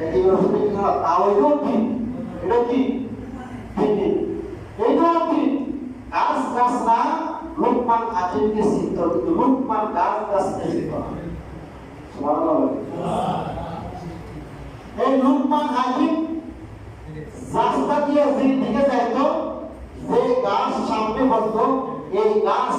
একেবারে শুধু না তাও এটাও ঠিক এটা কি ঠিক এটাও ঠিক গাছ গাছ না লোকমান গাছ সামনে বলতো এই গাছ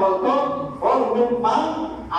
বলতো ও লোকমান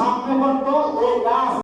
সামনে পড়তো এই গাছ